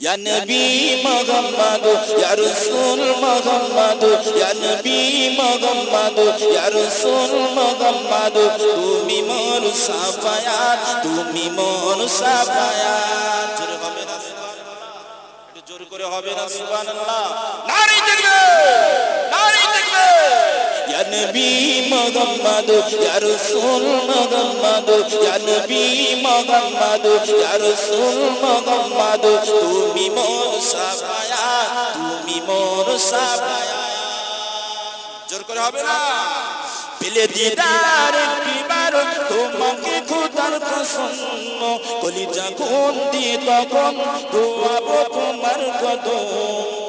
ইয়া নবী মুহাম্মদ ইয়া রাসূল মুহাম্মদ ইয়া নবী মুহাম্মদ ইয়া রাসূল মুহাম্মদ তুমি মোর সাফায়াত তুমি মোর সাফায়াত জোরে করে হবে না, সুবহানাল্লাহ। নারী দেখবে নারী ইয়া নবী মুহাম্মদ ইয়া রাসূল মুহাম্মদ ইয়া নবী মুহাম্মদ ইয়া রাসূল মুহাম্মদ তুমি মোর সাফায়াত তুমি মোর সাফায়াত জোর করে হবে না? পেলে দিদার একটিবার তোমাকে খোদার কসম কলিজা কোন দিয়ে তখন তোমার কদম।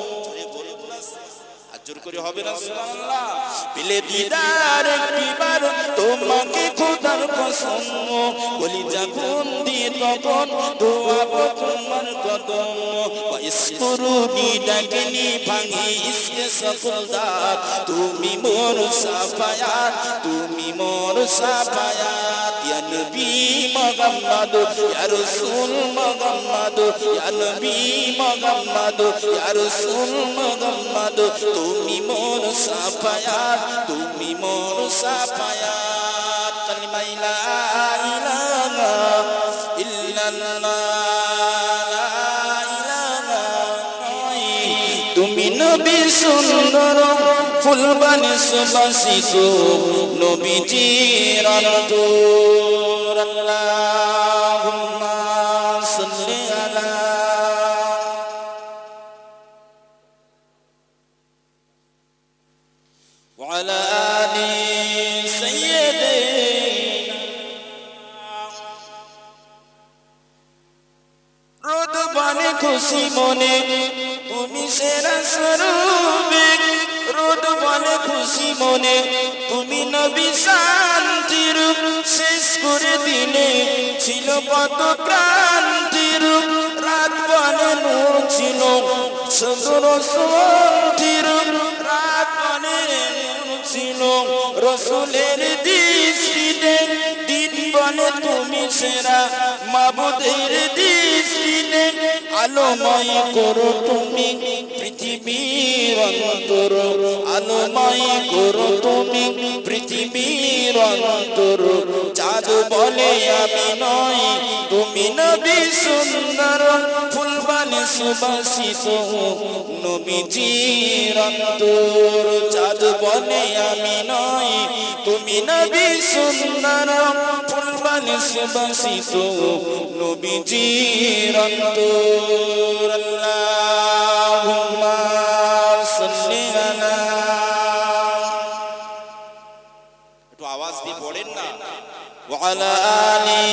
জোর করে হবে না দিদার একটিবার তোমাকে খোদার কসম। কলিজা কোন দিয়ে তখন দোয়াবো তোমার কদম। ইসকুরুনি ডাকনি ভাঙি ইসকে তুমি মোর সাফায়াত তুমি মোর সাফায়াত ইয়া Nabi Muhammad Ya Rasul Muhammad Ya Nabi Muhammad Ya Rasul Muhammad, তুমি mon সাফায়াত, তুমি mon সাফায়াত। কালিমা লা ইলাহা ইল্লাল্লাহ। তুমি নবী সুন্দর ফুলবানি সুবাসিত নবীজির অন্তর আল্লাহুম্মা সাল্লি আলা وعلى آل سيدنا রোদ বানে খুশি মনে তুমি সেরা স্বরূপে রোদ বানে খুশি মনে। তুমি নবী শান্তির শেষ করে দিনে ছিল কত ক্রান্তির রাত নূর ছিল সুন্দর শান্তির রাত নূর ছিল রসুলের দৃষ্টিতে। দিন বলে তুমি সেরা মাবুদের দৃষ্টিতে। আলোময় করো তুমি পৃথিবীর অন্তর। আলোময় করো তুমি পৃথিবীর অন্তর। চাঁদ বলে আমি নয় তুমি নবী সুন্দর ফুলবানে সুবাসিত নবীজির অন্তর। চাঁদ বলে আমি নয় তুমি নবী সুন্দর ফুলবানে সুবাসিত নবীজির অন্তর। আল্লাহুম্মা সাল্লি আলা। একটু আওয়াজ দিয়ে পড়েন না? ওয়ালা আলি